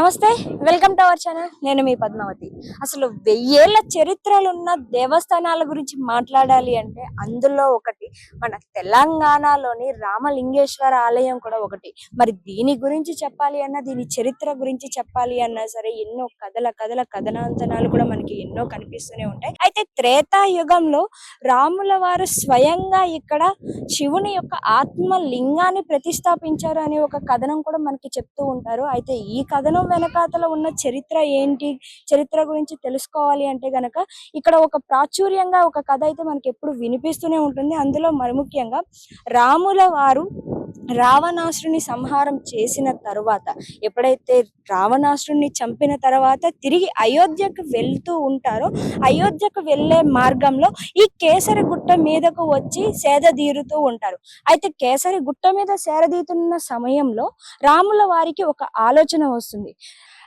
నమస్తే welcome to our channel నేను మీ పద్మావతి. అసలు వెయ్యేళ్ళ చరిత్రలు ఉన్న దేవస్థానాల గురించి మాట్లాడాలి అంటే అందులో ఒకటి మన తెలంగాణలోని రామలింగేశ్వర ఆలయం కూడా ఒకటి. మరి దీని గురించి చెప్పాలి అన్నా దీని చరిత్ర గురించి చెప్పాలి అన్నా సరే ఎన్నో కథల కథల కథనాంతనాలు కూడా మనకి ఎన్నో కనిపిస్తూనే ఉంటాయి. అయితే త్రేతాయుగంలో రాముల వారు స్వయంగా ఇక్కడ శివుని యొక్క ఆత్మ లింగాన్ని ప్రతిష్టాపించారు అనే ఒక కథనం కూడా మనకి చెప్తూ ఉంటారు. అయితే ఈ కథనం వెనకాతల ఉన్న చరిత్ర ఏంటి? చరిత్ర గురించి తెలుసుకోవాలి అంటే గనక ఇక్కడ ఒక ప్రాచుర్యంగా ఒక కథ అయితే మనకి ఎప్పుడు వినిపిస్తూనే ఉంటుంది. అందులో మరి ముఖ్యంగా రాముల వారు రావణాసురుని సంహారం చేసిన తరువాత ఎప్పుడైతే రావణాసురుని చంపిన తర్వాత తిరిగి అయోధ్యకు వెళ్తూ ఉంటారో అయోధ్యకు వెళ్ళే మార్గంలో ఈ కేసరి గుట్ట మీదకు వచ్చి సేద తీరుతూ ఉంటారు. అయితే కేసరి గుట్ట మీద సేరదీతున్న సమయంలో రాముల వారికి ఒక ఆలోచన వస్తుంది.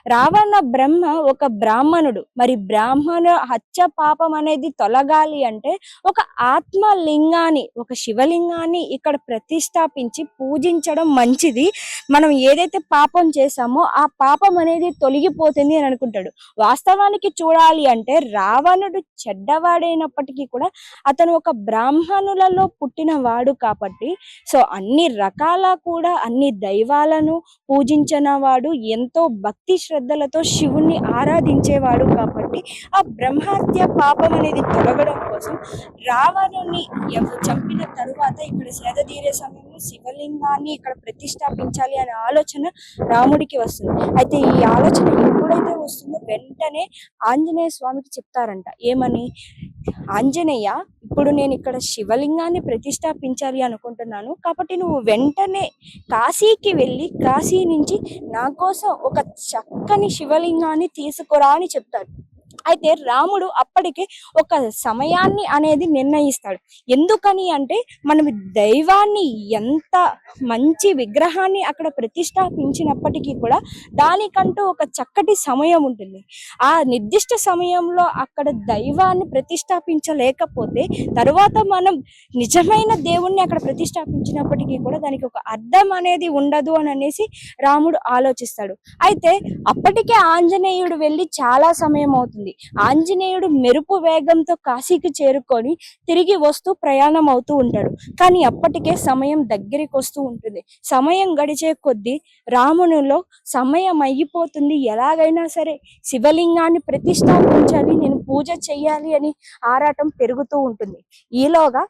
రావణ బ్రహ్మ ఒక బ్రాహ్మణుడు. మరి బ్రాహ్మణ హత్య పాపం అనేది తొలగాలి అంటే ఒక ఆత్మ లింగాన్ని ఒక శివలింగాన్ని ఇక్కడ ప్రతిష్టాపించి పూజించడం మంచిది. మనం ఏదైతే పాపం చేశామో ఆ పాపం అనేది తొలగిపోతుంది అని అనుకుంటాడు. వాస్తవానికి చూడాలి అంటే రావణుడు చెడ్డవాడైనప్పటికీ కూడా అతను ఒక బ్రాహ్మణులలో పుట్టిన వాడు కాబట్టి సో అన్ని రకాల కూడా అన్ని దైవాలను పూజించిన వాడు ఎంతో భక్తి శ్రద్ధలతో శివుణ్ణి ఆరాధించేవాడు కాబట్టి ఆ బ్రహ్మహత్య పాపం అనేది తొలగడం కోసం రావణుని చంపిన తరువాత ఇక్కడ సేద తీరే సమయంలో శివలింగాన్ని ఇక్కడ ప్రతిష్టాపించాలి అనే ఆలోచన రాముడికి వస్తుంది. అయితే ఈ ఆలోచన ఎప్పుడైతే వస్తుందో వెంటనే ఆంజనేయ స్వామికి చెప్తారంట. ఏమని? ఆంజనేయ ఇప్పుడు నేను ఇక్కడ శివలింగాన్ని ప్రతిష్టాపించాలి అనుకుంటున్నాను. కాబట్టి నువ్వు వెంటనే కాశీకి వెళ్ళి కాశీ నుంచి నా కోసం ఒక చక్కని శివలింగాన్ని తీసుకురా అని చెప్తాడు. అయితే రాముడు అప్పటికే ఒక సమయాన్ని అనేది నిర్ణయిస్తాడు. ఎందుకని అంటే మనం దైవాన్ని ఎంత మంచి విగ్రహాన్ని అక్కడ ప్రతిష్టాపించినప్పటికీ కూడా దానికంటూ ఒక చక్కటి సమయం ఉంటుంది. ఆ నిర్దిష్ట సమయంలో అక్కడ దైవాన్ని ప్రతిష్టాపించలేకపోతే తరువాత మనం నిజమైన దేవుణ్ణి అక్కడ ప్రతిష్టాపించినప్పటికీ కూడా దానికి ఒక అర్థం అనేది ఉండదు అని అనేసి రాముడు ఆలోచిస్తాడు. అయితే అప్పటికే ఆంజనేయుడు వెళ్ళి చాలా సమయం అవుతుంది. ఆంజనేయుడు మెరుపు వేగంతో కాశీకి చేరుకొని తిరిగి వస్తూ ప్రయాణం అవుతూ ఉంటాడు. కానీ అప్పటికే సమయం దగ్గరికి వస్తూ ఉంటుంది. సమయం గడిచే కొద్దీ రామునిలో సమయం అయిపోతుంది. ఎలాగైనా సరే శివలింగాన్ని ప్రతిష్టాపించాలి నేను పూజ చెయ్యాలి అని ఆరాటం పెరుగుతూ ఉంటుంది. ఈలోగా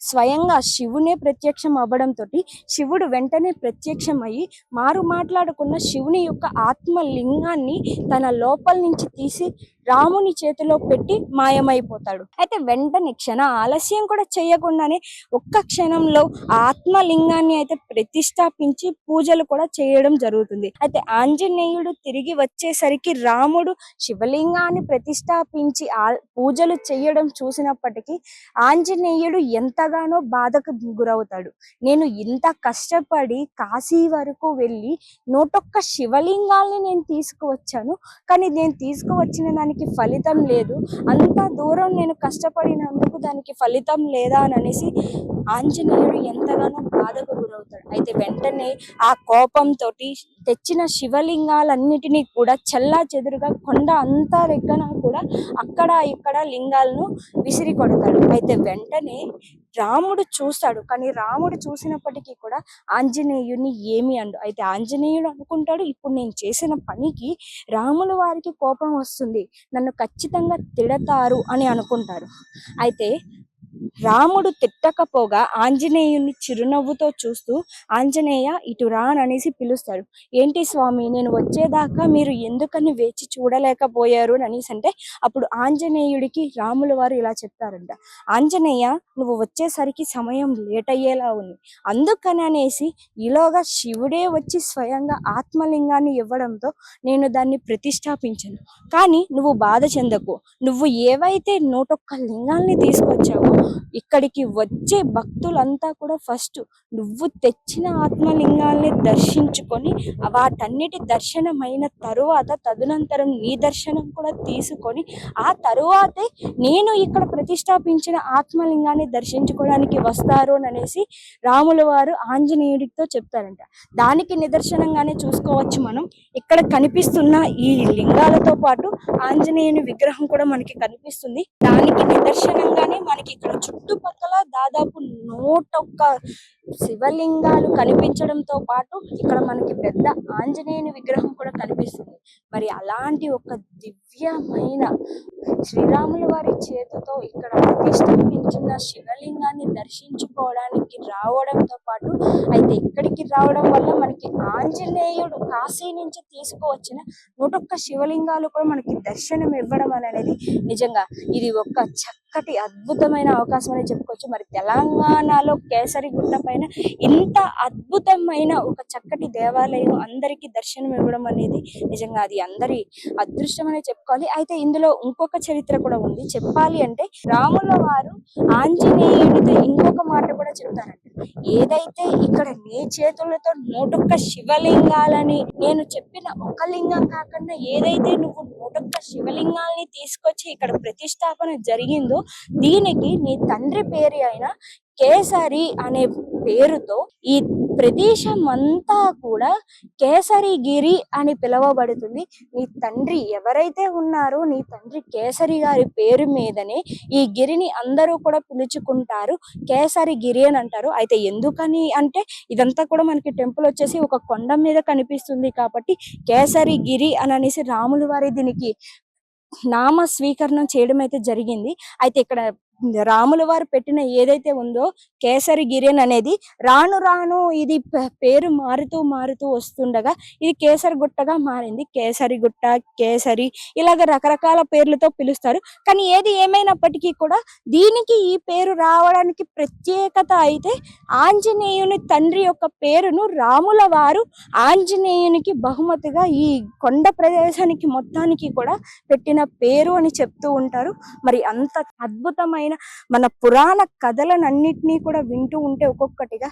స్వయంగా శివునే ప్రత్యక్షం అవ్వడంతో శివుడు వెంటనే ప్రత్యక్షం అయ్యి మారు మాట్లాడుకున్న శివుని యొక్క ఆత్మ లింగాన్ని తన లోపల నుంచి తీసి రాముని చేతిలో పెట్టి మాయమైపోతాడు. అయితే వెంటనే క్షణ ఆలస్యం కూడా చేయకుండానే ఒక్క క్షణంలో ఆత్మలింగాన్ని అయితే ప్రతిష్టాపించి పూజలు కూడా చేయడం జరుగుతుంది. అయితే ఆంజనేయుడు తిరిగి వచ్చేసరికి రాముడు శివలింగాన్ని ప్రతిష్టాపించి ఆ పూజలు చేయడం చూసినప్పటికీ ఆంజనేయుడు ఎంతగానో బాధకు గురవుతాడు. నేను ఇంత కష్టపడి కాశీ వరకు వెళ్ళి నూటొక్క శివలింగాల్ని నేను తీసుకువచ్చాను. కానీ నేను తీసుకువచ్చిన దానికి ఫలితం లేదు. అంత దూరం నేను కష్టపడినందుకు దానికి ఫలితం లేదా అని అనేసి ఆంజనేయుడు ఎంతగానో బాధకు గురవుతాడు. అయితే వెంటనే ఆ కోపంతో తెచ్చిన శివలింగాలన్నిటినీ కూడా చల్లా చెదురుగా కొండ అంతా రెక్కన కూడా అక్కడ ఇక్కడ లింగాలను విసిరి కొడతాడు. అయితే వెంటనే రాముడు చూస్తాడు. కానీ రాముడు చూసినప్పటికీ కూడా ఆంజనేయుడిని ఏమి అండు. అయితే ఆంజనేయుడు అనుకుంటాడు ఇప్పుడు నేను చేసిన పనికి రాముల వారికి కోపం వస్తుంది. నన్ను ఖచ్చితంగా తిడతారు అని అనుకుంటారు. అయితే రాముడు తిట్టకపోగా ఆంజనేయుని చిరునవ్వుతో చూస్తూ ఆంజనేయ ఇటు రాననేసి అనేసి పిలుస్తాడు. ఏంటి స్వామి నేను వచ్చేదాకా మీరు ఎందుకని వేచి చూడలేకపోయారు అని అనేసి అంటే అప్పుడు ఆంజనేయుడికి రాముల వారు ఇలా చెప్తారంట. ఆంజనేయ నువ్వు వచ్చేసరికి సమయం లేట్ అయ్యేలా ఉంది. అందుకని అనేసి ఈలోగా శివుడే వచ్చి స్వయంగా ఆత్మలింగాన్ని ఇవ్వడంతో నేను దాన్ని ప్రతిష్టాపించను. కానీ నువ్వు బాధ చెందకు. నువ్వు ఏవైతే నూటొక్క లింగాల్ని తీసుకొచ్చావో ఇక్కడికి వచ్చే భక్తులంతా కూడా ఫస్ట్ నువ్వు తెచ్చిన ఆత్మలింగాల్ని దర్శించుకొని వాటన్నిటి దర్శనమైన తరువాత తదనంతరం నీ దర్శనం కూడా తీసుకొని ఆ తరువాతే నేను ఇక్కడ ప్రతిష్టాపించిన ఆత్మలింగాన్ని దర్శించుకోవడానికి వస్తారు అని అనేసి రాముల వారు ఆంజనేయుడితో చెప్తారంట. దానికి నిదర్శనంగానే చూసుకోవచ్చు మనం. ఇక్కడ కనిపిస్తున్న ఈ లింగాలతో పాటు ఆంజనేయుని విగ్రహం కూడా మనకి కనిపిస్తుంది. దానికి నిదర్శనంగానే మనకి ఇక్కడ చుట్టుపక్కల దాదాపు నూటొక్క శివలింగాలు కనిపించడంతో పాటు ఇక్కడ మనకి పెద్ద ఆంజనేయుని విగ్రహం కూడా కనిపిస్తుంది. మరి అలాంటి ఒక దివ్యమైన శ్రీరాముల వారి చేతితో ఇక్కడ ప్రతిష్ఠించిన శివలింగాన్ని దర్శించుకోవడానికి రావడంతో పాటు అయితే ఇక్కడికి రావడం వల్ల మనకి ఆంజనేయుడు కాశీ నుంచి తీసుకువచ్చిన నూటొక్క శివలింగాలు కూడా మనకి దర్శనం ఇవ్వడం అనేది నిజంగా ఇది ఒక చక్కటి అద్భుతమైన అవకాశం అని చెప్పుకోవచ్చు. మరి తెలంగాణలో కేసరి గుట్ట పైన ఇంత అద్భుతమైన ఒక చక్కటి దేవాలయం అందరికీ దర్శనం ఇవ్వడం అనేది నిజంగా అది అందరి అదృష్టం అనే చెప్పుకోవాలి. అయితే ఇందులో ఇంకొక చరిత్ర కూడా ఉంది. చెప్పాలి అంటే రాముల వారు ఆంజనేయుడితో ఇంకొక మాట కూడా చెప్తారంట. ఏదైతే ఇక్కడ నీ చేతులతో నూటొక్క శివలింగాలని నేను చెప్పిన ఒక లింగం కాకుండా ఏదైతే నువ్వు నూటొక్క శివలింగాల్ని తీసుకొచ్చి ఇక్కడ ప్రతిష్టాపన జరిగిందో దీనికి నీ తండ్రి పేరు అయిన కేసరి అనే పేరుతో ఈ ప్రదేశం అంతా కూడా కేసరిగిరి అని పిలువబడుతుంది. నీ తండ్రి ఎవరైతే ఉన్నారో నీ తండ్రి కేసరి గారి పేరు మీదనే ఈ గిరిని అందరూ కూడా పిలుచుకుంటారు. కేసరి గిరి అని అంటారు. అయితే ఎందుకని అంటే ఇదంతా కూడా మనకి టెంపుల్ వచ్చేసి ఒక కొండ మీద కనిపిస్తుంది కాబట్టి కేసరి గిరి అని అనేసి రాముల వారి దీనికి నామ స్వీకరణం చేయడం అయితే జరిగింది. అయితే ఇక్కడ రాముల వారు పెట్టిన ఏదైతే ఉందో కేసరి గిరిన్ అనేది రాను రాను ఇది పేరు మారుతూ మారుతూ వస్తుండగా ఇది కేసరి గుట్టగా మారింది. కేసరి గుట్ట కేసరి ఇలాగ రకరకాల పేర్లతో పిలుస్తారు. కానీ ఏది ఏమైనప్పటికీ కూడా దీనికి ఈ పేరు రావడానికి ప్రత్యేకత అయితే ఆంజనేయుని తండ్రి యొక్క పేరును రాముల వారు ఆంజనేయునికి బహుమతిగా ఈ కొండ ప్రదేశానికి మొత్తానికి కూడా పెట్టిన పేరు అని చెప్తూ ఉంటారు. మరి అంత అద్భుతమైన మన పురాణ కథలనన్నిటినీ కూడా వింటూ ఉంటే ఒక్కొక్కటిగా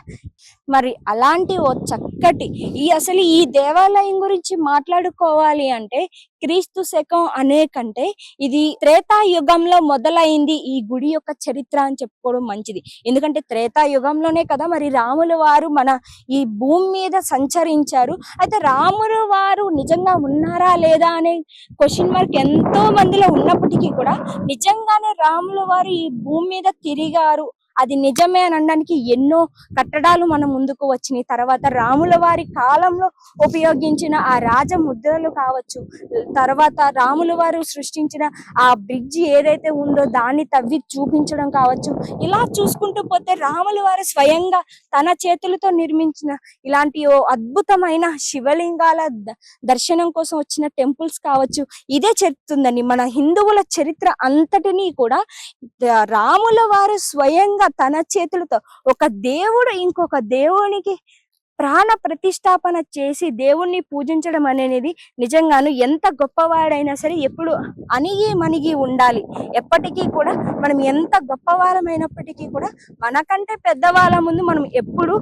మరి అలాంటి ఓ చక్కటి ఈ అసలు ఈ దేవాలయం గురించి మాట్లాడుకోవాలి అంటే క్రీస్తు శకం అనే కంటే ఇది త్రేతాయుగంలో మొదలైంది ఈ గుడి యొక్క చరిత్ర అని చెప్పుకోవడం మంచిది. ఎందుకంటే త్రేతాయుగంలోనే కదా మరి రాముల వారు మన ఈ భూమి మీద సంచరించారు. అయితే రాముల వారు నిజంగా ఉన్నారా లేదా అనే క్వశ్చన్ మార్క్ ఎంతో మందిలో ఉన్నప్పటికీ కూడా నిజంగానే రాముల వారు ఈ భూమి మీద తిరిగారు. అది నిజమే అని అనడానికి ఎన్నో కట్టడాలు మన ముందుకు వచ్చినాయి. తర్వాత రాముల వారి కాలంలో ఉపయోగించిన ఆ రాజ ముద్రలు కావచ్చు తర్వాత రాముల వారు సృష్టించిన ఆ బ్రిడ్జి ఏదైతే ఉందో దాన్ని తవ్వి చూపించడం కావచ్చు ఇలా చూసుకుంటూ పోతే రాముల వారు స్వయంగా తన చేతులతో నిర్మించిన ఇలాంటి ఓ అద్భుతమైన శివలింగాల ద- దర్శనం కోసం వచ్చిన టెంపుల్స్ కావచ్చు ఇదే చెప్తుందండి. మన హిందువుల చరిత్ర అంతటినీ కూడా రాముల వారు స్వయంగా తన చేతులతో ఒక దేవుడు ఇంకొక దేవునికి ప్రాణ ప్రతిష్టాపన చేసి దేవుణ్ణి పూజించడం అనేది నిజంగాను ఎంత గొప్పవాడైనా సరే ఎప్పుడు అణిగి మణిగి ఉండాలి. ఎప్పటికీ కూడా మనం ఎంత గొప్పవారమైనప్పటికీ కూడా మనకంటే పెద్దవాళ్ళ ముందు మనం ఎప్పుడు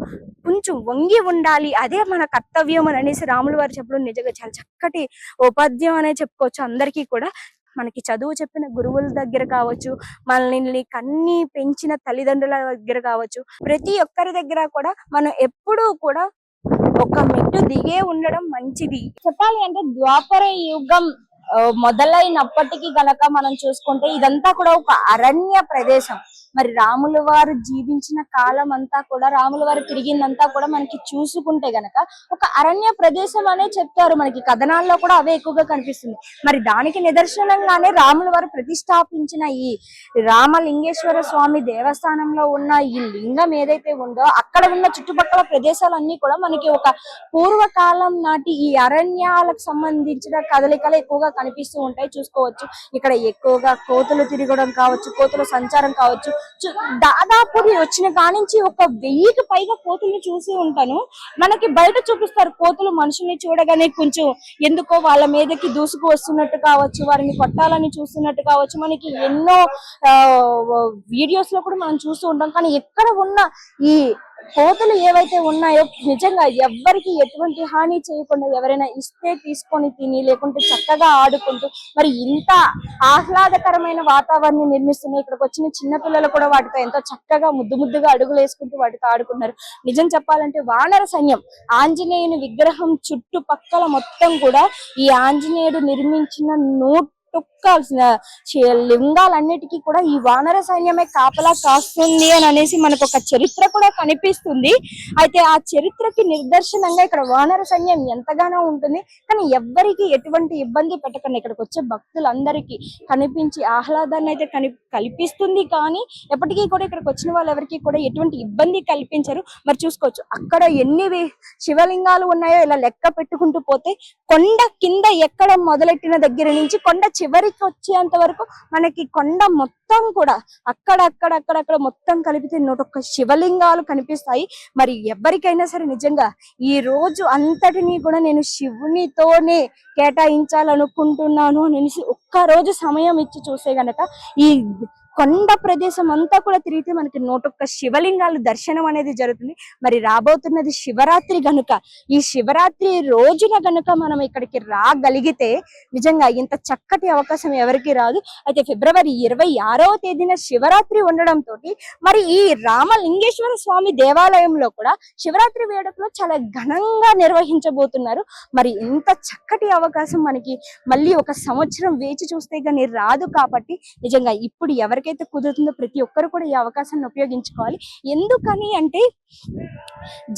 కొంచెం వంగి ఉండాలి. అదే మన కర్తవ్యం అని అనేసి రాములు వారు చెప్పడం నిజంగా చాలా చక్కటి ఉపాధ్యం అనే చెప్పుకోవచ్చు. అందరికీ కూడా మనకి చదువు చెప్పిన గురువుల దగ్గర కావచ్చు మనల్ని కన్ని పెంచిన తల్లిదండ్రుల దగ్గర కావచ్చు ప్రతి ఒక్కరి దగ్గర కూడా మనం ఎప్పుడూ కూడా ఒక మెట్టు దిగే ఉండడం మంచిది. చెప్పాలి అంటే ద్వాపర యుగం మొదలైనప్పటికీ గనక మనం చూసుకుంటే ఇదంతా కూడా ఒక అరణ్య ప్రదేశం. మరి రాముల వారు జీవించిన కాలం అంతా కూడా రాముల వారు తిరిగిందంతా కూడా మనకి చూసుకుంటే గనక ఒక అరణ్య ప్రదేశం అనే చెప్తారు మనకి. కథనాల్లో కూడా అవే ఎక్కువగా కనిపిస్తుంది. మరి దానికి నిదర్శనంగానే రాముల వారు ప్రతిష్టాపించిన ఈ రామలింగేశ్వర స్వామి దేవస్థానంలో ఉన్న ఈ లింగం ఏదైతే ఉందో అక్కడ ఉన్న చుట్టుపక్కల ప్రదేశాలన్నీ కూడా మనకి ఒక పూర్వకాలం నాటి ఈ అరణ్యాలకు సంబంధించిన కదలికలు ఎక్కువగా కనిపిస్తూ ఉంటాయి. చూసుకోవచ్చు. ఇక్కడ ఎక్కువగా కోతులు తిరగడం కావచ్చు కోతుల సంచారం కావచ్చు దాదాపు నేను వచ్చిన కానించి ఒక వెయ్యికి పైగా కోతుల్ని చూసి ఉంటాను. మనకి బయట చూపిస్తారు కోతులు మనుషుల్ని చూడగానే కొంచెం ఎందుకో వాళ్ళ మీదకి దూసుకు వస్తున్నట్టు కావచ్చు వారిని కొట్టాలని చూస్తున్నట్టు కావచ్చు. మనకి ఎన్నో వీడియోస్లో కూడా మనం చూస్తూ ఉంటాం. కానీ ఎక్కడ ఉన్న ఈ కోతులు ఏవైతే ఉన్నాయో నిజంగా ఎవ్వరికి ఎటువంటి హాని చేయకుండా ఎవరైనా ఇస్తే తీసుకొని తిని లేకుంటే చక్కగా ఆడుకుంటూ మరి ఇంత ఆహ్లాదకరమైన వాతావరణం నిర్మిస్తున్నాయి. ఇక్కడికి వచ్చిన చిన్న పిల్లలు కూడా వాటితో ఎంతో చక్కగా ముద్దు ముద్దుగా అడుగులు వేసుకుంటూ వాటితో ఆడుకున్నారు నిజం చెప్పాలంటే వానర సైన్యం ఆంజనేయుని విగ్రహం చుట్టుపక్కల మొత్తం కూడా ఈ ఆంజనేయుడు నిర్మించిన నూట టుక్కాల్సిన లింగాలన్నిటికీ కూడా ఈ వానర సైన్యమే కాపలా కాస్తుంది అని అనేసి మనకు ఒక చరిత్ర కూడా కనిపిస్తుంది. అయితే ఆ చరిత్రకి నిదర్శనంగా ఇక్కడ వానర సైన్యం ఎంతగానో ఉంటుంది. కానీ ఎవ్వరికి ఎటువంటి ఇబ్బంది పెట్టకుండా ఇక్కడికి వచ్చే భక్తులందరికీ కనిపించి ఆహ్లాదాన్ని అయితే కని కల్పిస్తుంది. కానీ ఎప్పటికీ కూడా ఇక్కడికి వచ్చిన వాళ్ళు ఎవరికి కూడా ఎటువంటి ఇబ్బంది కల్పించరు. మరి చూసుకోవచ్చు అక్కడ ఎన్ని శివలింగాలు ఉన్నాయో ఇలా లెక్క పెట్టుకుంటూ పోతే కొండ కింద ఎక్కడ మొదలెట్టిన దగ్గర నుంచి కొండ చివరికి వచ్చేంత వరకు మనకి కొండ మొత్తం కూడా అక్కడ అక్కడ మొత్తం కలిపితే నూట ఒక్క శివలింగాలు కనిపిస్తాయి. మరి ఎవరికైనా సరే నిజంగా ఈ రోజు అంతటిని కూడా నేను శివునితోనే కేటాయించాలనుకుంటున్నాను అనేసి ఒక్క రోజు సమయం ఇచ్చి చూసే గనక ఈ కొండ ప్రదేశం అంతా కూడా తిరిగితే మనకి నూటొక్క శివలింగాలు దర్శనం అనేది జరుగుతుంది. మరి రాబోతున్నది శివరాత్రి గనుక ఈ శివరాత్రి రోజున గనుక మనం ఇక్కడికి రాగలిగితే నిజంగా ఇంత చక్కటి అవకాశం ఎవరికి రాదు. అయితే ఫిబ్రవరి ఇరవై ఆరవ తేదీన శివరాత్రి ఉండడంతో మరి ఈ రామలింగేశ్వర స్వామి దేవాలయంలో కూడా శివరాత్రి వేడుకలో చాలా ఘనంగా నిర్వహించబోతున్నారు. మరి ఇంత చక్కటి అవకాశం మనకి మళ్ళీ ఒక సంవత్సరం వేచి చూస్తే కానీ రాదు కాబట్టి నిజంగా ఇప్పుడు ఎవరికి ఎవరికైతే కుదురుతుందో ప్రతి ఒక్కరు కూడా ఈ అవకాశాన్ని ఉపయోగించుకోవాలి. ఎందుకని అంటే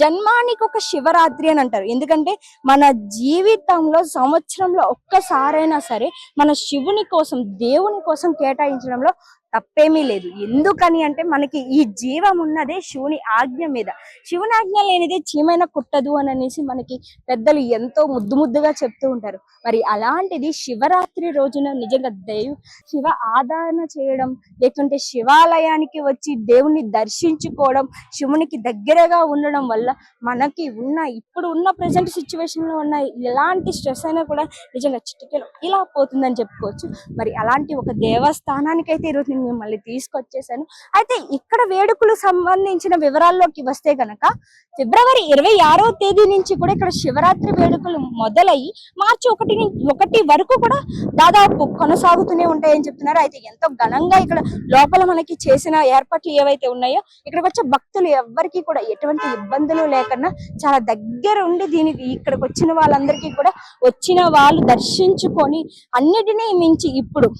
జన్మానికి ఒక శివరాత్రి అని అంటారు. ఎందుకంటే మన జీవితంలో సంవత్సరంలో ఒక్కసారైనా సరే మన శివుని కోసం దేవుని కోసం కేటాయించడంలో తప్పేమీ లేదు. ఎందుకని అంటే మనకి ఈ జీవం ఉన్నదే శివుని ఆజ్ఞ మీద. శివుని ఆజ్ఞ లేనిదే చీమైన కుట్టదు అని అనేసి మనకి పెద్దలు ఎంతో ముద్దు ముద్దుగా చెప్తూ ఉంటారు. మరి అలాంటిది శివరాత్రి రోజున నిజంగా దేవు శివ ఆదరణ చేయడం లేకుంటే శివాలయానికి వచ్చి దేవుణ్ణి దర్శించుకోవడం శివునికి దగ్గరగా ఉండడం వల్ల మనకి ఉన్న ఇప్పుడు ఉన్న ప్రజెంట్ సిచ్యువేషన్లో ఉన్న ఎలాంటి స్ట్రెస్ అయినా కూడా నిజంగా చిటికెలు ఇలా పోతుందని చెప్పుకోవచ్చు. మరి అలాంటి ఒక దేవస్థానానికి అయితే ఈరోజు మిమ్మల్ని తీసుకొచ్చేసాను. అయితే ఇక్కడ వేడుకలు సంబంధించిన వివరాల్లోకి వస్తే గనక ఫిబ్రవరి ఇరవై ఆరో తేదీ నుంచి కూడా ఇక్కడ శివరాత్రి వేడుకలు మొదలయ్యి మార్చి ఒకటి నుంచి ఒకటి వరకు కూడా దాదాపు కొనసాగుతూనే ఉంటాయని చెప్తున్నారు. అయితే ఎంతో ఘనంగా ఇక్కడ లోపల మనకి చేసిన ఏర్పాట్లు ఏవైతే ఉన్నాయో ఇక్కడికి వచ్చే భక్తులు ఎవ్వరికి కూడా ఎటువంటి ఇబ్బందులు లేకుండా చాలా దగ్గర ఉండి దీనికి ఇక్కడికి వచ్చిన వాళ్ళందరికీ కూడా వచ్చిన వాళ్ళు దర్శించుకొని అన్నిటినీ మించి ఇప్పుడు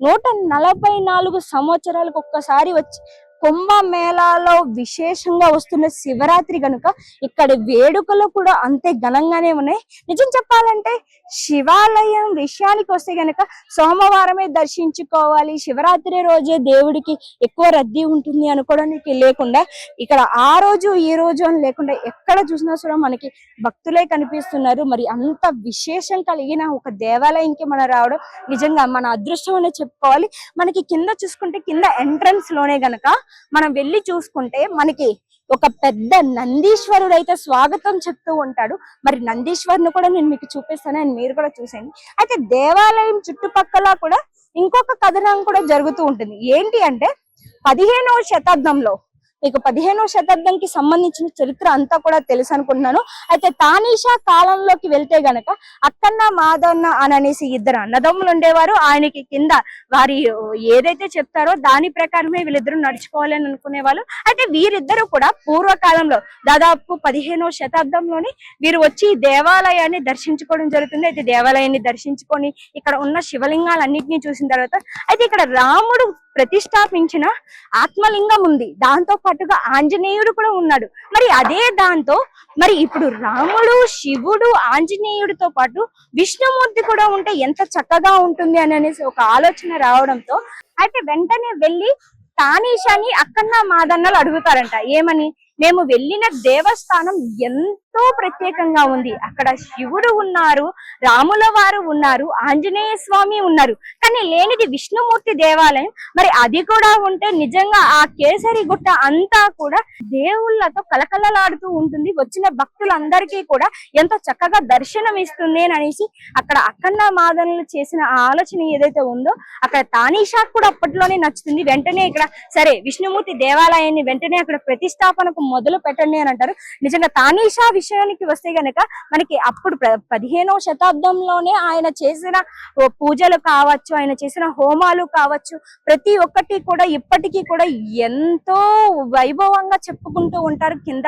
నూట నలభై నాలుగు సంవత్సరాలకు ఒక్కసారి వచ్చి కుంభమేళాలో విశేషంగా వస్తున్న శివరాత్రి గనుక ఇక్కడ వేడుకలు కూడా అంతే ఘనంగానే ఉన్నాయి. నిజం చెప్పాలంటే శివాలయం విషయానికి వస్తే గనక సోమవారమే దర్శించుకోవాలి. శివరాత్రి రోజే దేవుడికి ఎక్కువ రద్దీ ఉంటుంది అనుకోవడానికి లేకుండా ఇక్కడ ఆ రోజు ఈ రోజు అని లేకుండా ఎక్కడ చూసినా కూడా మనకి భక్తులే కనిపిస్తున్నారు. మరి అంత విశేషం కలిగిన ఒక దేవాలయంకి మనం రావడం నిజంగా మన అదృష్టం అనే చెప్పుకోవాలి. మనకి కింద చూసుకుంటే కింద ఎంట్రన్స్లోనే గనక మనం వెళ్ళి చూసుకుంటే మనకి ఒక పెద్ద నందీశ్వరుడు అయితే స్వాగతం చెప్తూ ఉంటాడు. మరి నందీశ్వరుని కూడా నేను మీకు చూపిస్తాను అని మీరు కూడా చూసేయండి. అయితే దేవాలయం చుట్టుపక్కల కూడా ఇంకొక కథనం కూడా జరుగుతూ ఉంటుంది. ఏంటి అంటే పదిహేనవ శతాబ్దంలో మీకు పదిహేనవ శతాబ్దంకి సంబంధించిన చరిత్ర అంతా కూడా తెలుసు అనుకుంటున్నాను. అయితే తానీషా కాలంలోకి వెళ్తే గనక అక్కన్న మాదన్న అని అనేసి ఇద్దరు అన్నదమ్ములు ఉండేవారు. ఆయనకి కింద వారి ఏదైతే చెప్తారో దాని ప్రకారమే వీళ్ళిద్దరూ నడుచుకోవాలని అనుకునే అయితే వీరిద్దరూ కూడా పూర్వకాలంలో దాదాపు పదిహేనవ శతాబ్దంలోని వీరు వచ్చి దేవాలయాన్ని దర్శించుకోవడం జరుగుతుంది. అయితే దేవాలయాన్ని దర్శించుకొని ఇక్కడ ఉన్న శివలింగాలన్నింటినీ చూసిన తర్వాత అయితే ఇక్కడ రాముడు ప్రతిష్టాపించిన ఆత్మలింగం ఉంది. దాంతో పాటుగా ఆంజనేయుడు కూడా ఉన్నాడు. మరి అదే దాంతో మరి ఇప్పుడు రాముడు శివుడు ఆంజనేయుడితో పాటు విష్ణుమూర్తి కూడా ఉంటే ఎంత చక్కగా ఉంటుంది అని అనేసి ఒక ఆలోచన రావడంతో అయితే వెంటనే వెళ్ళి తానీషాని అక్కన్న మాదన్నలు అడుగుతారంట. ఏమని? మేము వెళ్ళిన దేవస్థానం ఎంత ఎంతో ప్రత్యేకంగా ఉంది. అక్కడ శివుడు ఉన్నారు రాముల వారు ఉన్నారు ఆంజనేయ స్వామి ఉన్నారు. కానీ లేనిది విష్ణుమూర్తి దేవాలయం. మరి అది కూడా ఉంటే నిజంగా ఆ కేసరి గుట్ట అంతా కూడా దేవుళ్ళతో కలకలలాడుతూ ఉంటుంది. వచ్చిన భక్తులందరికీ కూడా ఎంతో చక్కగా దర్శనం ఇస్తుంది అని అనేసి అక్కడ అక్కన్న మాదనలు చేసిన ఆలోచన ఏదైతే ఉందో అక్కడ తానీషా కూడా అప్పట్లోనే నచ్చుతుంది. వెంటనే ఇక్కడ సరే విష్ణుమూర్తి దేవాలయాన్ని వెంటనే అక్కడ ప్రతిష్టాపనకు మొదలు పెట్టండి అని అంటారు. నిజంగా తానీషా విషయానికి వస్తే గనక మనకి అప్పుడు పదిహేనవ శతాబ్దంలోనే ఆయన చేసిన పూజలు కావచ్చు ఆయన చేసిన హోమాలు కావచ్చు ప్రతి ఒక్కటి కూడా ఇప్పటికీ కూడా ఎంతో వైభవంగా చెప్పుకుంటూ ఉంటారు. కింద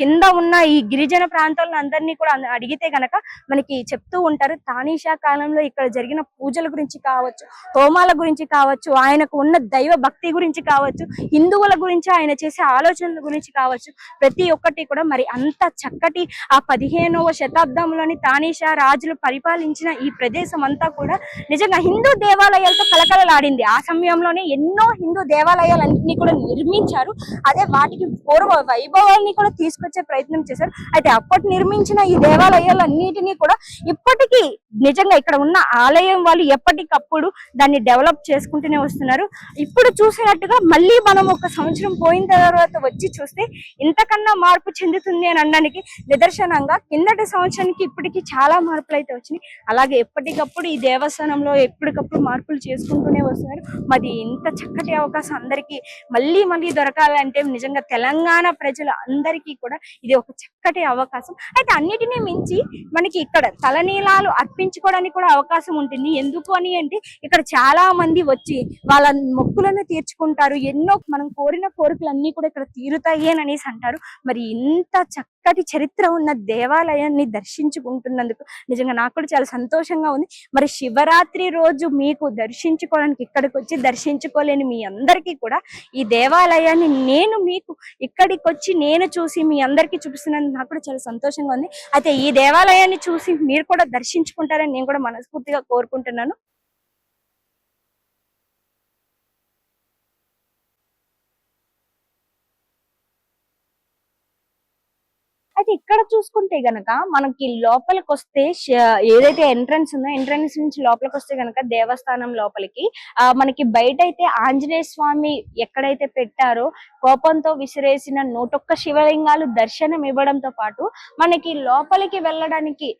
కింద ఉన్న ఈ గిరిజన ప్రాంతాలను అందరినీ కూడా అడిగితే గనక మనకి చెప్తూ ఉంటారు. తానీషా కాలంలో ఇక్కడ జరిగిన పూజల గురించి కావచ్చు హోమాల గురించి కావచ్చు ఆయనకు ఉన్న దైవ భక్తి గురించి కావచ్చు హిందువుల గురించి ఆయన చేసే ఆలోచనల గురించి కావచ్చు ప్రతి ఒక్కటి కూడా మరి అంత చక్కటి ఆ పదిహేనవ శతాబ్దంలోని తానీషా రాజులు పరిపాలించిన ఈ ప్రదేశం అంతా కూడా నిజంగా హిందూ దేవాలయాలతో కలకలలాడింది. ఆ సమయంలోనే ఎన్నో హిందూ దేవాలయాలన్నింటినీ కూడా నిర్మించారు. అదే వాటికి పూర్వ వైభవాన్ని కూడా తీసుకొచ్చే ప్రయత్నం చేశారు. అయితే అప్పటి నిర్మించిన ఈ దేవాలయాలన్నిటినీ కూడా ఇప్పటికీ నిజంగా ఇక్కడ ఉన్న ఆలయం వాళ్ళు ఎప్పటికప్పుడు దాన్ని డెవలప్ చేసుకుంటూనే వస్తున్నారు. ఇప్పుడు చూసినట్టుగా మళ్ళీ మనం ఒక సంవత్సరం పోయిన తర్వాత వచ్చి చూస్తే ఇంతకన్నా మార్పు చెందుతుంది అని అనడానికి నిదర్శనంగా కిందటి సంవత్సరానికి ఇప్పటికి చాలా మార్పులు అయితే వచ్చినాయి. అలాగే ఎప్పటికప్పుడు ఈ దేవస్థానంలో ఎప్పటికప్పుడు మార్పులు చేసుకుంటూనే వస్తున్నారు. మరి ఇంత చక్కటి అవకాశం అందరికీ మళ్ళీ మళ్ళీ దొరకాలంటే నిజంగా తెలంగాణ ప్రజలు అందరికీ కూడా ఇది ఒక చక్కటి అవకాశం. అయితే అన్నిటినీ మించి మనకి ఇక్కడ తలనీలాలు అర్పించుకోవడానికి కూడా అవకాశం ఉంటుంది. ఎందుకు అని అంటే ఇక్కడ చాలా మంది వచ్చి వాళ్ళ మొక్కులను తీర్చుకుంటారు. ఎన్నో మనం కోరిన కోరికలు అన్ని కూడా ఇక్కడ తీరుతాయి అని అనేసి అంటారు. మరి ఇంత చక్క చక్కటి చరిత్ర ఉన్న దేవాలయాన్ని దర్శించుకుంటున్నందుకు నిజంగా నాకు కూడా చాలా సంతోషంగా ఉంది. మరి శివరాత్రి రోజు మీకు దర్శించుకోవడానికి ఇక్కడికి వచ్చి దర్శించుకోలేని మీ అందరికీ కూడా ఈ దేవాలయాన్ని నేను మీకు ఇక్కడికి వచ్చి నేను చూసి మీ అందరికీ చూపిస్తున్నందుకు నాకు కూడా చాలా సంతోషంగా ఉంది. అయితే ఈ దేవాలయాన్ని చూసి మీరు కూడా దర్శించుకుంటారని నేను కూడా మనస్ఫూర్తిగా కోరుకుంటున్నాను అయితే ఇక్కడ చూసుకుంటే గనక మనకి లోపలికి వస్తే ఏదైతే ఎంట్రన్స్ ఉందో ఎంట్రన్స్ నుంచి లోపలికి వస్తే గనక దేవస్థానం లోపలికి ఆ మనకి బయట అయితే ఆంజనేయ స్వామి ఎక్కడైతే పెట్టారో కోపంతో విసిరేసిన నూటొక్క శివలింగాలు దర్శనం ఇవ్వడంతో పాటు మనకి లోపలికి వెళ్ళడానికి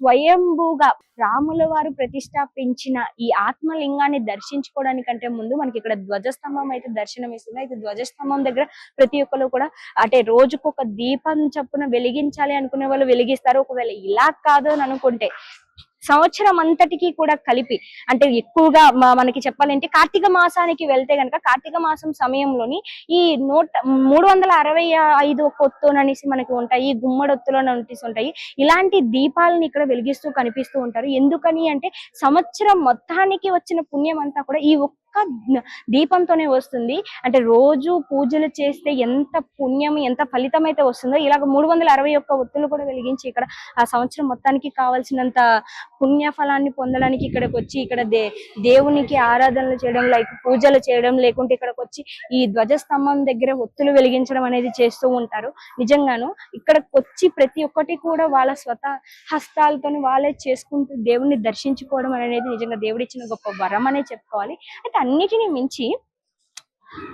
స్వయంభూగా రాముల వారు ప్రతిష్టాపించిన ఈ ఆత్మలింగాన్ని దర్శించుకోవడానికంటే ముందు మనకి ఇక్కడ ధ్వజస్తంభం అయితే దర్శనం ఇస్తుంది అయితే ధ్వజస్తంభం దగ్గర ప్రతి ఒక్కరు కూడా అంటే రోజుకు ఒక దీపం చప్పున వెలిగించాలి అనుకునే వాళ్ళు వెలిగిస్తారు. ఒకవేళ ఇలా కాదు అని అనుకుంటే సంవత్సరం అంతటికి కూడా కలిపి అంటే ఎక్కువగా మనకి చెప్పాలంటే కార్తీక మాసానికి వెళ్తే గనక కార్తీక మాసం సమయంలోని ఈ నూట మూడు వందల అరవై ఐదు ఒత్తు అనేసి మనకి ఉంటాయి ఈ గుమ్మడొత్తులో నోటీస్ ఉంటాయి. ఇలాంటి దీపాలను ఇక్కడ వెలిగిస్తూ కనిపిస్తూ ఉంటారు. ఎందుకని అంటే సంవత్సరం మొత్తానికి వచ్చిన పుణ్యం అంతా కూడా ఈ ఒక్క దీపంతోనే వస్తుంది. అంటే రోజు పూజలు చేస్తే ఎంత పుణ్యం ఎంత ఫలితం అయితే వస్తుందో ఇలాగ మూడు వందల అరవై ఒక్క ఒత్తులు కూడా వెలిగించి ఇక్కడ ఆ సంవత్సరం మొత్తానికి కావాల్సినంత పుణ్య ఫలాన్ని పొందడానికి ఇక్కడికి వచ్చి ఇక్కడ దే దేవునికి ఆరాధనలు చేయడం లైక్ పూజలు చేయడం లేకుంటే ఇక్కడికి వచ్చి ఈ ధ్వజస్తంభం దగ్గర ఒత్తులు వెలిగించడం అనేది చేస్తూ ఉంటారు. నిజంగాను ఇక్కడికి వచ్చి ప్రతి ఒక్కటి కూడా వాళ్ళ స్వత హస్తాలతో వాళ్ళే చేసుకుంటూ దేవుణ్ణి దర్శించుకోవడం అనేది నిజంగా దేవుడిచ్చిన గొప్ప వరం అనే చెప్పుకోవాలి. అయితే అన్నిటినీ మించి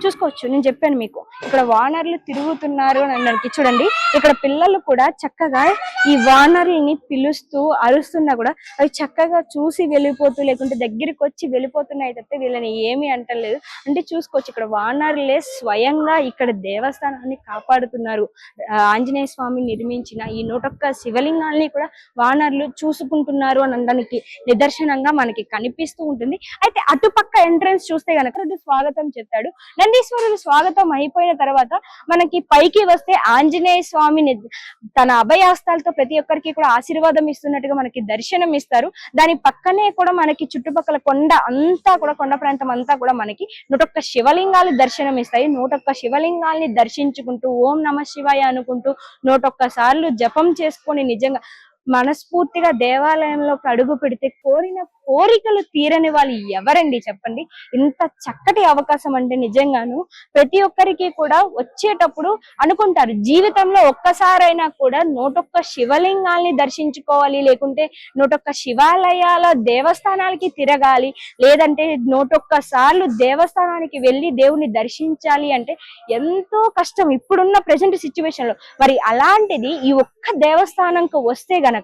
చూసుకోవచ్చు. నేను చెప్పాను మీకు. ఇక్కడ వానర్లు తిరుగుతున్నారు అని చూడండి. ఇక్కడ పిల్లలు కూడా చక్కగా ఈ వానర్లని పిలుస్తూ అరుస్తున్నా కూడా అవి చక్కగా చూసి వెళ్ళిపోతూ లేకుంటే దగ్గరికి వచ్చి వెళ్ళిపోతున్నాయి తప్పితే వీళ్ళని ఏమీ అంటలేదు. అంటే చూసుకోవచ్చు. ఇక్కడ వానర్లే స్వయంగా ఇక్కడ దేవస్థానాన్ని కాపాడుతున్నారు. ఆంజనేయ స్వామి నిర్మించిన ఈ నూటొక్క శివలింగాల్ని కూడా వానర్లు చూసుకుంటున్నారు అని అనడానికి నిదర్శనంగా మనకి కనిపిస్తూ ఉంటుంది. అయితే అటుపక్క ఎంట్రన్స్ చూస్తే గనక స్వాగతం చెప్తాడు నందీశ్వరులు స్వాగతం అయిపోయిన తర్వాత మనకి పైకి వస్తే ఆంజనేయ స్వామిని తన అభయాస్తాలతో ప్రతి ఒక్కరికి కూడా ఆశీర్వాదం ఇస్తున్నట్టుగా మనకి దర్శనం ఇస్తారు. దాని పక్కనే కూడా మనకి చుట్టుపక్కల కొండ అంతా కూడా కొండ ప్రాంతం అంతా కూడా మనకి నూటొక్క శివలింగాలు దర్శనం ఇస్తాయి. నూటొక్క శివలింగాల్ని దర్శించుకుంటూ ఓం నమ శివాయ అనుకుంటూ నూటొక్కసార్లు జపం చేసుకొని నిజంగా మనస్ఫూర్తిగా దేవాలయంలోకి అడుగు పెడితే కోరిన కోరికలు తీరని వాళ్ళు ఎవరండి చెప్పండి? ఇంత చక్కటి అవకాశం అంటే నిజంగాను ప్రతి ఒక్కరికి కూడా వచ్చేటప్పుడు అనుకుంటారు. జీవితంలో ఒక్కసారైనా కూడా నూటొక్క శివలింగాల్ని దర్శించుకోవాలి లేకుంటే నూటొక్క శివాలయాల దేవస్థానాలకి తిరగాలి లేదంటే నూటొక్కసార్లు దేవస్థానానికి వెళ్ళి దేవుని దర్శించాలి అంటే ఎంతో కష్టం. ఇప్పుడున్న ప్రెసెంట్ సిచ్యువేషన్లో. మరి అలాంటిది ఈ ఒక్క దేవస్థానంకు వస్తే గనక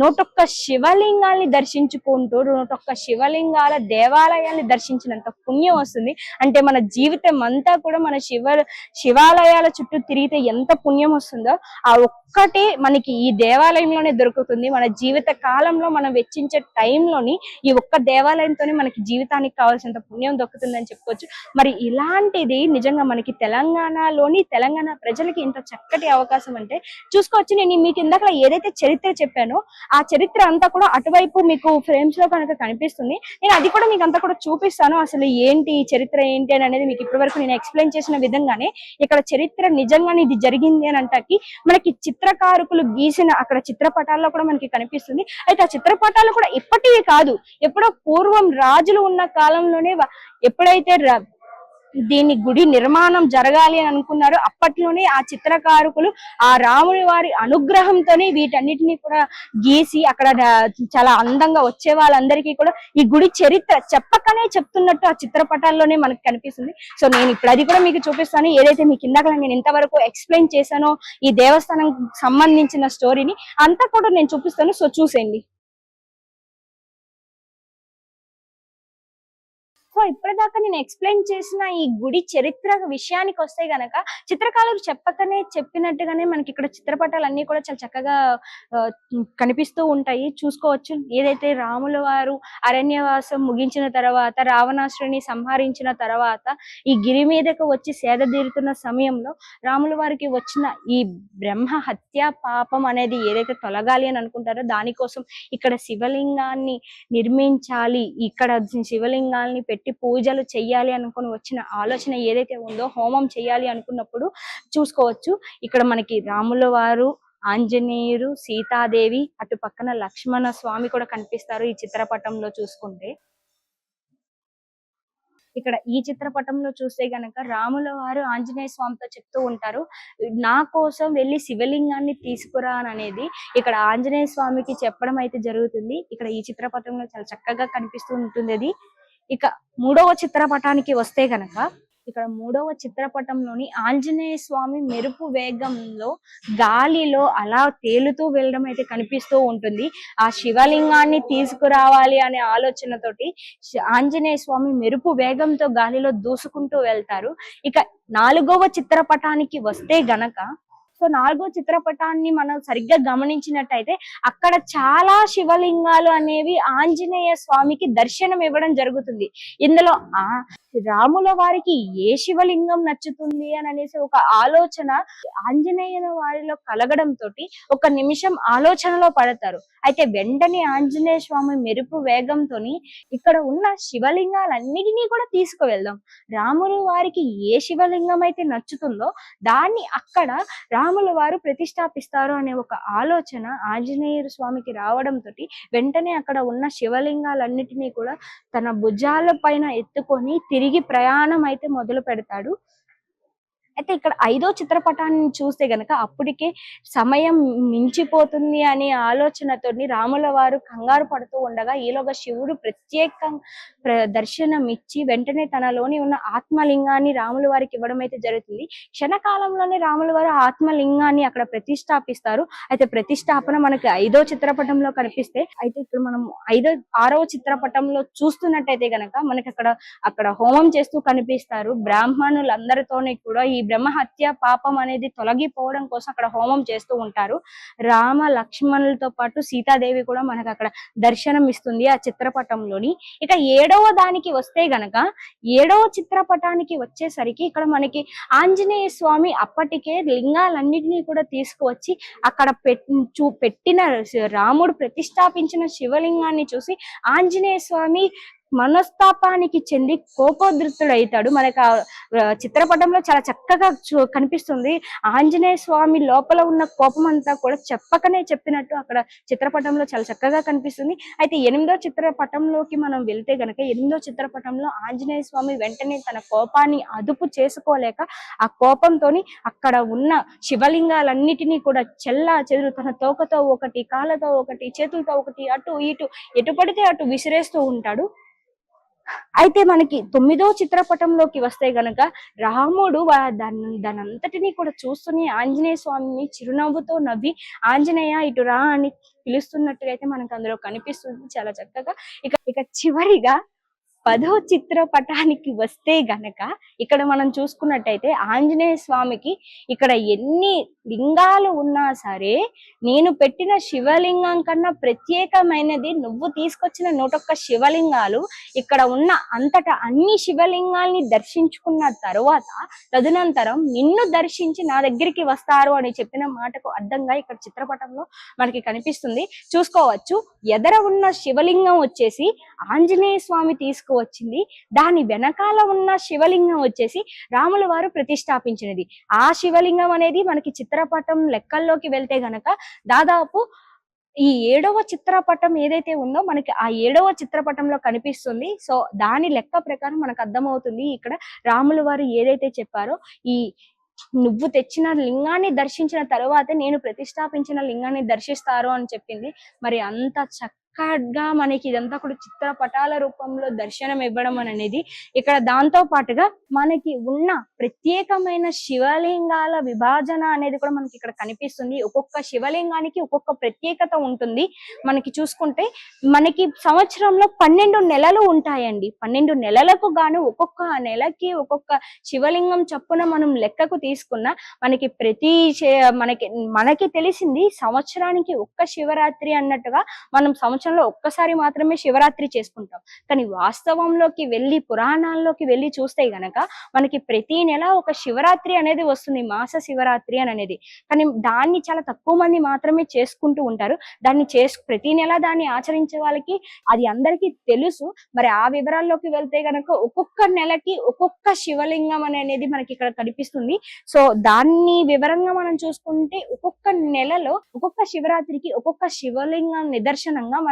నూటొక్క శివలింగాల్ని దర్శించుకుంటూ నూటొక్క శివలింగాల దేవాలయాల్ని దర్శించినంత పుణ్యం వస్తుంది. అంటే మన జీవితం అంతా కూడా మన శివ శివాలయాల చుట్టూ తిరిగితే ఎంత పుణ్యం వస్తుందో ఆ ఒక్కటే మనకి ఈ దేవాలయంలోనే దొరుకుతుంది. మన జీవిత కాలంలో మనం వెచ్చించే టైంలోని ఈ ఒక్క దేవాలయంతోనే మనకి జీవితానికి కావాల్సినంత పుణ్యం దొరుకుతుందని చెప్పుకోవచ్చు. మరి ఇలాంటిది నిజంగా మనకి తెలంగాణలోని తెలంగాణ ప్రజలకి ఇంత చక్కటి అవకాశం అంటే చూసుకోవచ్చు. నేను మీకు ఇందాక ఏదైతే చరిత్ర చెప్పానో. ఆ చరిత్ర అంతా కూడా అటువైపు మీకు ఫ్రేమ్స్లో కనుక కనిపిస్తుంది. నేను అది కూడా మీకు అంతా కూడా చూపిస్తాను. అసలు ఏంటి చరిత్ర ఏంటి అని అనేది మీకు ఇప్పటివరకు నేను ఎక్స్ప్లెయిన్ చేసిన విధంగానే ఇక్కడ చరిత్ర నిజంగానే ఇది జరిగింది అని అంటాకి మనకి చిత్రకారుకులు గీసిన అక్కడ చిత్రపటాల్లో కూడా మనకి కనిపిస్తుంది. అయితే ఆ చిత్రపటాలు కూడా ఇప్పటివి కాదు. ఎప్పుడో పూర్వం రాజులు ఉన్న కాలంలోనే ఎప్పుడైతే దీని గుడి నిర్మాణం జరగాలి అని అనుకున్నారు. అప్పట్లోనే ఆ చిత్రకారుకులు ఆ రాముని వారి అనుగ్రహంతోనే వీటన్నిటిని కూడా గీసి అక్కడ చాలా అందంగా వచ్చే వాళ్ళందరికీ కూడా ఈ గుడి చరిత్ర చెప్పకనే చెప్తున్నట్టు ఆ చిత్రపటాల్లోనే మనకు కనిపిస్తుంది. సో నేను ఇప్పుడు అది కూడా మీకు చూపిస్తాను. ఏదైతే మీకు ఇందాక నేను ఇంతవరకు ఎక్స్ప్లెయిన్ చేశానో ఈ దేవస్థానం సంబంధించిన స్టోరీని అంతా కూడా నేను చూపిస్తాను. సో చూసేయండి. ఇప్పటిదాకా నేను ఎక్స్ప్లెయిన్ చేసిన ఈ గుడి చరిత్ర విషయానికి వస్తే గనక చిత్రకారులు చెప్పకనే చెప్పినట్టుగానే మనకి ఇక్కడ చిత్రపటాలు అన్ని కూడా చాలా చక్కగా కనిపిస్తూ ఉంటాయి. చూసుకోవచ్చు. ఏదైతే రాముల వారు అరణ్యవాసం ముగించిన తర్వాత రావణాసురుని సంహరించిన తర్వాత ఈ గిరి మీదకు వచ్చి సేద తీరుతున్న సమయంలో రాముల వారికి వచ్చిన ఈ బ్రహ్మ హత్య పాపం అనేది ఏదైతే తొలగాలి అని అనుకుంటారో దానికోసం ఇక్కడ శివలింగాన్ని నిర్మించాలి. ఇక్కడ శివలింగాల్ని పెట్టి పూజలు చెయ్యాలి అనుకుని వచ్చిన ఆలోచన ఏదైతే ఉందో హోమం చేయాలి అనుకున్నప్పుడు చూసుకోవచ్చు. ఇక్కడ మనకి రాముల వారు ఆంజనేయుడు సీతాదేవి అటు పక్కన లక్ష్మణ స్వామి కూడా కనిపిస్తారు ఈ చిత్రపటంలో చూసుకుంటే. ఇక్కడ ఈ చిత్రపటంలో చూస్తే గనక రాముల వారు ఆంజనేయ స్వామితో చెప్తూ ఉంటారు నా కోసం వెళ్ళి శివలింగాన్ని తీసుకురా అని అనేది ఇక్కడ ఆంజనేయ స్వామికి చెప్పడం అయితే జరుగుతుంది. ఇక్కడ ఈ చిత్రపటంలో చాలా చక్కగా కనిపిస్తూ ఉంటుంది అది. ఇక మూడవ చిత్రపటానికి వస్తే గనక ఇక్కడ మూడవ చిత్రపటంలోని ఆంజనేయ స్వామి మెరుపు వేగంలో గాలిలో అలా తేలుతూ వెళ్ళడం అయితే కనిపిస్తూ ఉంటుంది. ఆ శివలింగాన్ని తీసుకురావాలి అనే ఆలోచనతోటి ఆంజనేయ స్వామి మెరుపు వేగంతో గాలిలో దూసుకుంటూ వెళ్తారు. ఇక నాలుగవ చిత్రపటానికి వస్తే గనక సో నాలుగో చిత్రపటాన్ని మనం సరిగ్గా గమనించినట్టయితే అక్కడ చాలా శివలింగాలు అనేవి ఆంజనేయ స్వామికి దర్శనం ఇవ్వడం జరుగుతుంది. ఇందులో ఆ రాముల వారికి ఏ శివలింగం నచ్చుతుంది అని అనేసి ఒక ఆలోచన ఆంజనేయుల వారిలో కలగడం తోటి ఒక నిమిషం ఆలోచనలో పడతారు. అయితే వెంటనే ఆంజనేయ స్వామి మెరుపు వేగంతో ఇక్కడ ఉన్న శివలింగాలన్నిటినీ కూడా తీసుకువెళ్దాం. రాముల వారికి ఏ శివలింగం అయితే నచ్చుతుందో దాన్ని అక్కడ రాముల వారు ప్రతిష్టాపిస్తారు అనే ఒక ఆలోచన ఆంజనేయ స్వామికి రావడం తోటి వెంటనే అక్కడ ఉన్న శివలింగాలన్నిటినీ కూడా తన భుజాల పైన ఎత్తుకొని తిరిగి తిరిగి ప్రయాణం అయితే మొదలు పెడతాడు. అయితే ఇక్కడ ఐదో చిత్రపటాన్ని చూస్తే గనక అప్పటికే సమయం మించిపోతుంది అనే ఆలోచనతోని రాముల వారు కంగారు పడుతూ ఉండగా ఈలోగా శివుడు ప్రత్యేకంగా ప్ర- దర్శనం ఇచ్చి వెంటనే తనలోని ఉన్న ఆత్మలింగాన్ని రాముల వారికి ఇవ్వడం అయితే జరుగుతుంది. క్షణకాలంలోనే రాముల వారు ఆత్మలింగాన్ని అక్కడ ప్రతిష్టాపిస్తారు. అయితే ప్రతిష్టాపన మనకి ఐదో చిత్రపటంలో కనిపిస్తే అయితే ఇక్కడ మనం ఐదో ఆరవ చిత్రపటంలో చూస్తున్నట్టయితే గనక మనకి అక్కడ అక్కడ హోమం చేస్తూ కనిపిస్తారు. బ్రాహ్మణులందరితోనే కూడా ఈ బ్రహ్మహత్య పాపం అనేది తొలగిపోవడం కోసం అక్కడ హోమం చేస్తూ ఉంటారు. రామ లక్ష్మణులతో పాటు సీతాదేవి కూడా మనకు అక్కడ దర్శనం ఇస్తుంది ఆ చిత్రపటంలోని. ఇక ఏడవ దానికి వస్తే గనక ఏడవ చిత్రపటానికి వచ్చేసరికి ఇక్కడ మనకి ఆంజనేయ స్వామి అప్పటికే లింగాలన్నింటినీ కూడా తీసుకువచ్చి అక్కడ పెట్ చూ పెట్టిన రాముడు ప్రతిష్టాపించిన శివలింగాన్ని చూసి ఆంజనేయ స్వామి మనస్తాపానికి చెంది కోపోద్రిక్తుడైతాడు. మనకు ఆ చిత్రపటంలో చాలా చక్కగా చూ- కనిపిస్తుంది. ఆంజనేయ స్వామి లోపల ఉన్న కోపం అంతా కూడా చెప్పకనే చెప్పినట్టు అక్కడ చిత్రపటంలో చాలా చక్కగా కనిపిస్తుంది. అయితే ఎనిమిదో చిత్రపటంలోకి మనం వెళ్తే గనక ఎనిమిదో చిత్రపటంలో ఆంజనేయ స్వామి వెంటనే తన కోపాన్ని అదుపు చేసుకోలేక ఆ కోపంతోని అక్కడ ఉన్న శివలింగాలన్నిటినీ కూడా చెల్లా చెదురు తన తోకతో ఒకటి కాళ్ళతో ఒకటి చేతులతో ఒకటి అటు ఇటు ఎటు పడితే అటు విసిరేస్తూ ఉంటాడు. అయితే మనకి తొమ్మిదో చిత్రపటంలోకి వస్తే గనక రాముడు దాని దానంతటినీ కూడా చూస్తూనే ఆంజనేయ స్వామిని చిరునవ్వుతో నవ్వి ఆంజనేయ ఇటు రా అని పిలుస్తున్నట్టుగా అయితే మనకు అందులో కనిపిస్తుంది. చాలా చక్కగా. ఇక ఇక చివరిగా పదో చిత్రపటానికి వస్తే గనక ఇక్కడ మనం చూసుకున్నట్టయితే ఆంజనేయ స్వామికి ఇక్కడ ఎన్ని లింగాలు ఉన్నా సరే నేను పెట్టిన శివలింగం కన్నా ప్రత్యేకమైనది నువ్వు తీసుకొచ్చిన నూటొక్క శివలింగాలు ఇక్కడ ఉన్న అంతటా అన్ని శివలింగాల్ని దర్శించుకున్న తరువాత తదనంతరం నిన్ను దర్శించి నా దగ్గరికి వస్తారు అని చెప్పిన మాటకు అర్థంగా ఇక్కడ చిత్రపటంలో మనకి కనిపిస్తుంది. చూసుకోవచ్చు. ఎదర ఉన్న శివలింగం వచ్చేసి ఆంజనేయ స్వామి తీసుకువచ్చింది దాని వెనకాల ఉన్న శివలింగం వచ్చేసి రాముల వారు ప్రతిష్టాపించినది. ఆ శివలింగం అనేది మనకి చిత్రపటం లెక్కల్లోకి వెళ్తే గనక దాదాపు ఈ ఏడవ చిత్రపటం ఏదైతే ఉందో మనకి ఆ ఏడవ చిత్రపటంలో కనిపిస్తుంది. సో దాని లెక్క ప్రకారం మనకు అర్థమవుతుంది ఇక్కడ రాముల వారు ఏదైతే చెప్పారో. ఈ నువ్వు తెచ్చిన లింగాన్ని దర్శించిన తర్వాత నేను ప్రతిష్టాపించిన లింగాన్ని దర్శిస్తారు అని చెప్పింది. మరి అంత చక్క చక్కగా మనకి ఇదంతా కూడా చిత్రపటాల రూపంలో దర్శనం ఇవ్వడం అనేది ఇక్కడ దాంతో పాటుగా మనకి ఉన్న ప్రత్యేకమైన శివలింగాల విభాజన అనేది కూడా మనకి ఇక్కడ కనిపిస్తుంది. ఒక్కొక్క శివలింగానికి ఒక్కొక్క ప్రత్యేకత ఉంటుంది. మనకి చూసుకుంటే మనకి సంవత్సరంలో పన్నెండు నెలలు ఉంటాయండి. పన్నెండు నెలలకు గాను ఒక్కొక్క నెలకి ఒక్కొక్క శివలింగం చప్పున మనం లెక్కకు తీసుకున్న మనకి ప్రతి మనకి మనకి తెలిసింది సంవత్సరానికి ఒక్క శివరాత్రి అన్నట్టుగా మనం సంవత్సరం సంవత్సరంలో ఒక్కసారి మాత్రమే శివరాత్రి చేసుకుంటాం. కానీ వాస్తవంలోకి వెళ్ళి పురాణాల్లోకి వెళ్ళి చూస్తే గనక మనకి ప్రతి నెల ఒక శివరాత్రి అనేది వస్తుంది. మాస శివరాత్రి అని అనేది. కానీ దాన్ని చాలా తక్కువ మంది మాత్రమే చేసుకుంటూ ఉంటారు. దాన్ని చేసు ప్రతి నెల దాన్ని ఆచరించే వాళ్ళకి అది అందరికీ తెలుసు. మరి ఆ వివరాల్లోకి వెళ్తే గనక ఒక్కొక్క నెలకి ఒక్కొక్క శివలింగం అని అనేది మనకి ఇక్కడ కనిపిస్తుంది. సో దాన్ని వివరంగా మనం చూసుకుంటే ఒక్కొక్క నెలలో ఒక్కొక్క శివరాత్రికి ఒక్కొక్క శివలింగం నిదర్శనంగా మనకి